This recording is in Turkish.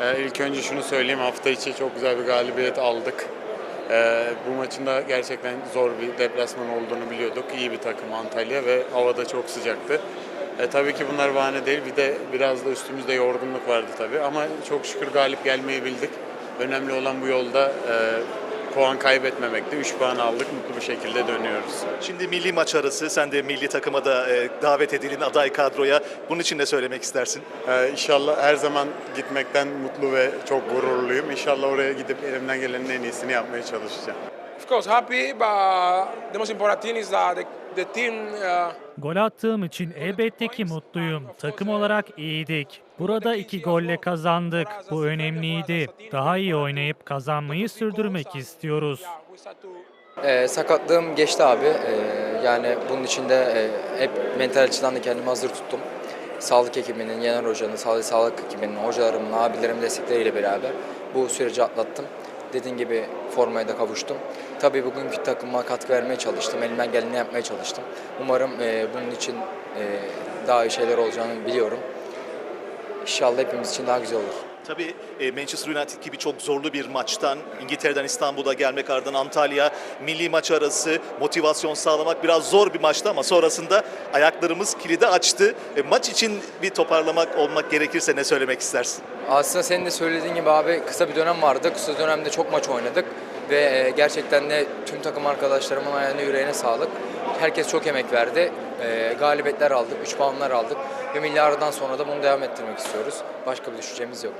Ee, ilk önce şunu söyleyeyim hafta içi çok güzel bir galibiyet aldık. Ee, bu maçın da gerçekten zor bir deplasman olduğunu biliyorduk. İyi bir takım Antalya ve havada çok sıcaktı. Ee, tabii ki bunlar bahane değil. Bir de biraz da üstümüzde yorgunluk vardı tabii. Ama çok şükür galip gelmeyi bildik. Önemli olan bu yolda e, puan kaybetmemekti. 3 puan aldık. Mutlu bir şekilde dönüyoruz. Şimdi milli maç arası sen de milli takıma da e, davet edildin aday kadroya. Bunun için ne söylemek istersin? Ee, inşallah her zaman gitmekten mutlu ve çok gururluyum. İnşallah oraya gidip elimden gelenin en iyisini yapmaya çalışacağım. Of course, happy, but the most important thing is that the, the team uh, Gol attığım için elbette ki mutluyum. Takım olarak iyiydik. Burada iki golle kazandık. Bu önemliydi. Daha iyi oynayıp kazanmayı sürdürmek istiyoruz. Ee, sakatlığım geçti abi. Ee, yani bunun için de e, hep mental açıdan da kendimi hazır tuttum. Sağlık ekibinin, Yener Hoca'nın, sağlık, sağlık ekibinin, hocalarımın, abilerimin destekleriyle beraber bu süreci atlattım. Dediğim gibi formaya da kavuştum. Tabii bugünkü takıma katkı vermeye çalıştım. Elimden geleni yapmaya çalıştım. Umarım e, bunun için e, daha iyi şeyler olacağını biliyorum. İnşallah hepimiz için daha güzel olur. Tabii e, Manchester United gibi çok zorlu bir maçtan İngiltere'den İstanbul'a gelmek ardından Antalya milli maç arası motivasyon sağlamak biraz zor bir maçtı ama sonrasında ayaklarımız kilidi açtı. E, maç için bir toparlamak olmak gerekirse ne söylemek istersin? Aslında senin de söylediğin gibi abi kısa bir dönem vardı. Kısa dönemde çok maç oynadık ve e, gerçekten de tüm takım arkadaşlarımın ayağına yüreğine sağlık. Herkes çok emek verdi. E, galibiyetler aldık, 3 puanlar aldık ve milli sonra da bunu devam ettirmek istiyoruz. Başka bir düşüncemiz yok.